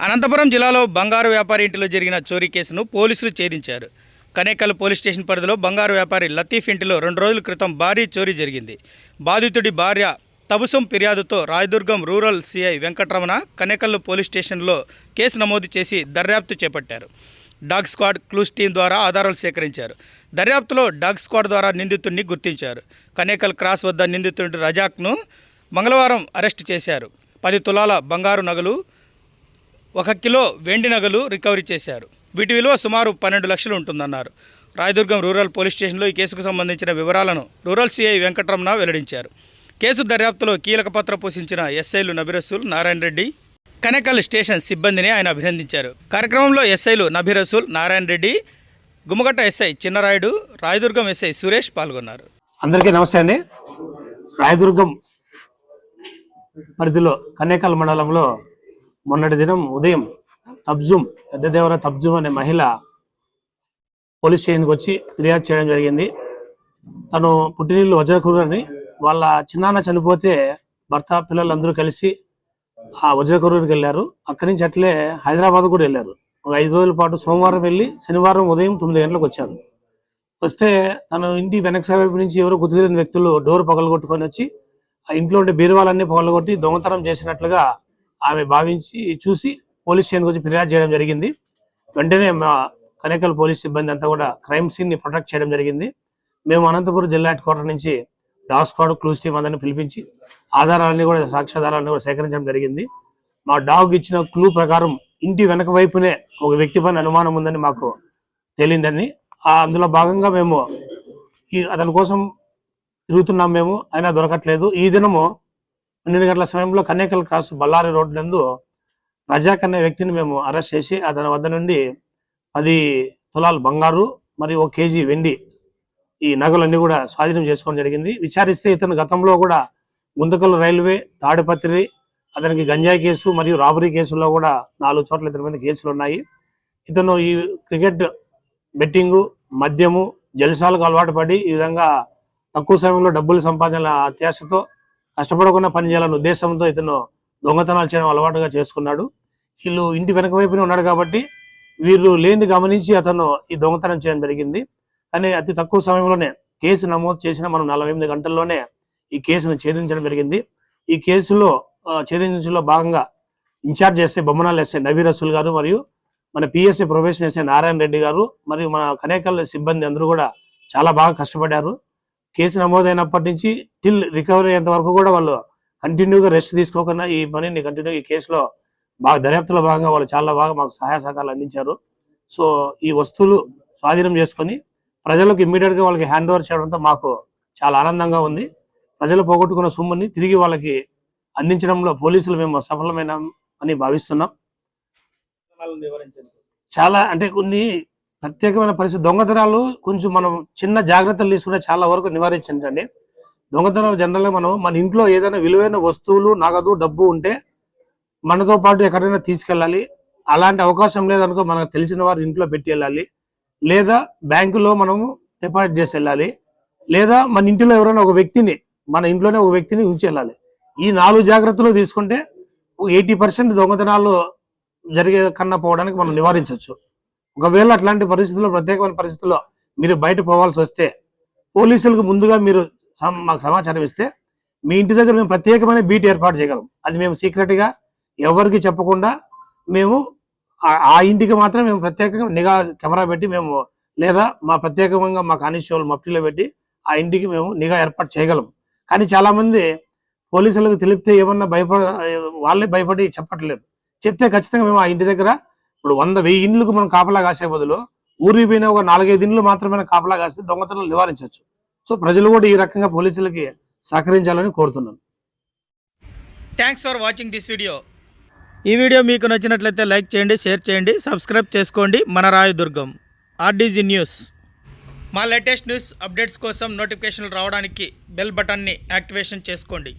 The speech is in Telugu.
అనంతపురం జిల్లాలో బంగారు వ్యాపారి ఇంటిలో జరిగిన చోరీ కేసును పోలీసులు ఛేదించారు. కనేకల్ పోలీస్ స్టేషన్ పరిధిలో బంగారు వ్యాపారి లతీఫ్ ఇంటిలో రెండు రోజుల క్రితం భారీ చోరీ జరిగింది. బాధితుడి భార్య తబుసం ఫిర్యాదుతో Rayadurgam rural CI Venkataramana Kanekal police స్టేషన్లో కేసు నమోదు చేసి దర్యాప్తు చేపట్టారు. డాగ్ స్క్వాడ్ క్లూస్ టీం ద్వారా ఆధారాలు సేకరించారు. దర్యాప్తులో డాగ్ స్క్వాడ్ ద్వారా నిందితుడిని గుర్తించారు. కనేకల్ క్రాస్ వద్ద నిందితుడి రజాక్ను మంగళవారం అరెస్టు చేశారు. పది తులాల బంగారు నగలు ఒక కిలో వెండి నగలు రికవరీ చేశారు. వీటి విలువ సుమారు పన్నెండు లక్షలు ఉంటుందన్నారు. రాయదుర్గం రూరల్ పోలీస్ స్టేషన్లో ఈ కేసుకు సంబంధించిన వివరాలను రూరల్ సిఐ వెంకటరమణ వెల్లడించారు. కేసు దర్యాప్తులో కీలక పాత్ర పోషించిన ఎస్ఐలు నబిరసూల్ నారాయణ రెడ్డి కనేకల్ స్టేషన్ సిబ్బందిని ఆయన అభినందించారు. కార్యక్రమంలో ఎస్ఐలు నబిరసూల్ నారాయణ రెడ్డి గుమ్మగట్ట ఎస్ఐ చిన్నరాయుడు రాయదుర్గం ఎస్ఐ సురేష్ పాల్గొన్నారు. అందరికీ నమస్తే అండి. రాయదుర్గం పరిధిలో కనేకల్ మండలంలో మొన్నటి దినం ఉదయం తబ్జుమ్ పెద్దదేవర తబ్జుమ్ అనే మహిళ పోలీస్ స్టేషన్కి వచ్చి ఫిర్యాదు చేయడం జరిగింది. తను పుట్టినీళ్ళు వజ్రకూరని వాళ్ళ చిన్నాన్న చనిపోతే భర్త పిల్లలందరూ కలిసి ఆ వజ్రకూరుకి వెళ్ళారు. అక్కడి నుంచి అట్లే హైదరాబాద్ కూడా వెళ్ళారు. ఒక ఐదు రోజుల పాటు సోమవారం వెళ్ళి శనివారం ఉదయం తొమ్మిది గంటలకు వచ్చారు. వస్తే తను ఇంటి వెనక వైపు నుంచి ఎవరో గుర్తులేని వ్యక్తులు డోర్ పగలగొట్టుకొని వచ్చి ఆ ఇంట్లో ఉండే బీరువాలన్నీ పగలగొట్టి దొంగతనం చేసినట్లుగా ఆమె భావించి చూసి పోలీస్ స్టేషన్కి వచ్చి ఫిర్యాదు చేయడం జరిగింది. వెంటనే మా కనేకల్ పోలీస్ సిబ్బంది అంతా కూడా క్రైమ్ సీన్ని ప్రొటెక్ట్ చేయడం జరిగింది. మేము అనంతపురం జిల్లా హెడ్ క్వార్టర్ నుంచి డాగ్ స్క్వాడ్ క్లూస్ టీం అందరిని పిలిపించి ఆధారాలన్నీ కూడా సాక్ష్యాధారాలన్నీ కూడా సేకరించడం జరిగింది. మా డాగ్ ఇచ్చిన క్లూ ప్రకారం ఇంటి వెనక వైపునే ఒక వ్యక్తి పైన అనుమానం ఉందని మాకు తెలియదని అందులో భాగంగా మేము ఈ అతని కోసం తిరుగుతున్నాం మేము అయినా దొరకట్లేదు. ఈ దినము పన్నెండు గంటల సమయంలో కన్నేకల్ క్రాస్ బళ్ళారి రోడ్ నందు రజాక్ అనే వ్యక్తిని మేము అరెస్ట్ చేసి అతని వద్ద నుండి పది తులాలు బంగారు మరియు ఒక కేజీ వెండి ఈ నగలన్నీ కూడా స్వాధీనం చేసుకోవడం జరిగింది. విచారిస్తే ఇతను గతంలో కూడా గుంతకల్ రైల్వే తాడిపత్రి అతనికి గంజాయి కేసు మరియు రాబరీ కేసుల్లో కూడా నాలుగు చోట్ల ఇతని మీద కేసులు ఉన్నాయి. ఇతను ఈ క్రికెట్ బెట్టింగు మద్యము జలసాలకు అలవాటు పడి ఈ విధంగా తక్కువ సమయంలో డబ్బులు సంపాదన అత్యాశతో కష్టపడకుండా పనిచేయాలనే ఉద్దేశంతో ఇతను దొంగతనాలు చేయడం అలవాటుగా చేసుకున్నాడు. వీళ్ళు ఇంటి వెనక వైపునే ఉన్నాడు కాబట్టి వీళ్ళు లేని గమనించి అతను ఈ దొంగతనం చేయడం జరిగింది. కానీ అతి తక్కువ సమయంలోనే కేసు నమోదు చేసిన మనం నలభై ఎనిమిది గంటల్లోనే ఈ కేసును ఛేదించడం జరిగింది. ఈ కేసులో ఛేదించడంలో భాగంగా in charge SI Bommanalu SI Navi Rasool గారు మరియు మన PSI profession SI Narayana Reddy గారు మరియు మన కనేకల్ సిబ్బంది అందరూ కూడా చాలా బాగా కష్టపడ్డారు. కేసు నమోదైనప్పటి నుంచి టిల్ రికవరీ అయ్యేంత వరకు కూడా వాళ్ళు కంటిన్యూగా రెస్ట్ తీసుకోకుండా ఈ పనిని కంటిన్యూ ఈ కేసులో బాగా దర్యాప్తులో భాగంగా వాళ్ళు చాలా బాగా మాకు సహాయ సహకారాలు అందించారు. సో ఈ వస్తువులు స్వాధీనం చేసుకొని ప్రజలకు ఇమ్మీడియట్గా వాళ్ళకి హ్యాండ్ ఓవర్ చేయడంతో మాకు చాలా ఆనందంగా ఉంది. ప్రజలు పోగొట్టుకున్న సొమ్ముని తిరిగి వాళ్ళకి అందించడంలో పోలీసులు మేము సఫలమైన అని భావిస్తున్నాం. చాలా అంటే కొన్ని ప్రత్యేకమైన పరిస్థితి. దొంగతనాలు కొంచెం మనం చిన్న జాగ్రత్తలు తీసుకుంటే చాలా వరకు నివారించండి. దొంగతనం జనరల్గా మనం మన ఇంట్లో ఏదైనా విలువైన వస్తువులు నగదు డబ్బు ఉంటే మనతో పాటు ఎక్కడైనా తీసుకెళ్ళాలి. అలాంటి అవకాశం లేదనుకో మనకు తెలిసిన వారు ఇంట్లో పెట్టి వెళ్ళాలి. లేదా బ్యాంకులో మనము డిపాజిట్ చేసి వెళ్ళాలి. లేదా మన ఇంటిలో ఎవరైనా ఒక వ్యక్తిని మన ఇంట్లోనే ఒక వ్యక్తిని ఉంచి వెళ్ళాలి. ఈ నాలుగు జాగ్రత్తలు తీసుకుంటే ఎయిటీ పర్సెంట్ దొంగతనాలు జరిగే కన్నా పోవడానికి మనం నివారించవచ్చు. ఒకవేళ అట్లాంటి పరిస్థితుల్లో ప్రత్యేకమైన పరిస్థితుల్లో మీరు బయట పోవాల్సి వస్తే పోలీసులకు ముందుగా మీరు మాకు సమాచారం ఇస్తే మీ ఇంటి దగ్గర మేము ప్రత్యేకమైన బీట్ ఏర్పాటు చేయగలం. అది మేము సీక్రెట్గా ఎవరికి చెప్పకుండా మేము ఆ- ఇంటికి మాత్రం మేము ప్రత్యేకంగా నిఘా కెమెరా పెట్టి మేము లేదా మా ప్రత్యేకంగా మా కానిస్టేబుల్ మఫ్టీలో పెట్టి ఆ ఇంటికి మేము నిఘా ఏర్పాటు చేయగలం. కానీ చాలామంది పోలీసులకు తెలిపితే ఏమన్నా భయపడ వాళ్ళే భయపడి చెప్పట్లేదు. చెప్తే ఖచ్చితంగా మేము ఆ ఇంటి దగ్గర ఇప్పుడు వంద వెయ్యి ఇండ్లకు మనం కాపలా కాసే బదులు ఊరిపోయిన ఒక నాలుగైదు ఇండ్లు మాత్రమే కాపలా కాస్తే దొంగతనం నివారించవచ్చు. సో ప్రజలు కూడా ఈ రకంగా పోలీసులకి సహకరించాలని కోరుతున్నాను. Thanks for watching this video ఈ వీడియో మీకు నచ్చినట్లయితే లైక్ చేయండి షేర్ చేయండి సబ్స్క్రైబ్ చేసుకోండి. మన రాయదుర్గం ఆర్డీజీ న్యూస్ మా లేటెస్ట్ న్యూస్ అప్డేట్స్ కోసం నోటిఫికేషన్లు రావడానికి బెల్ బటన్ని యాక్టివేషన్ చేసుకోండి.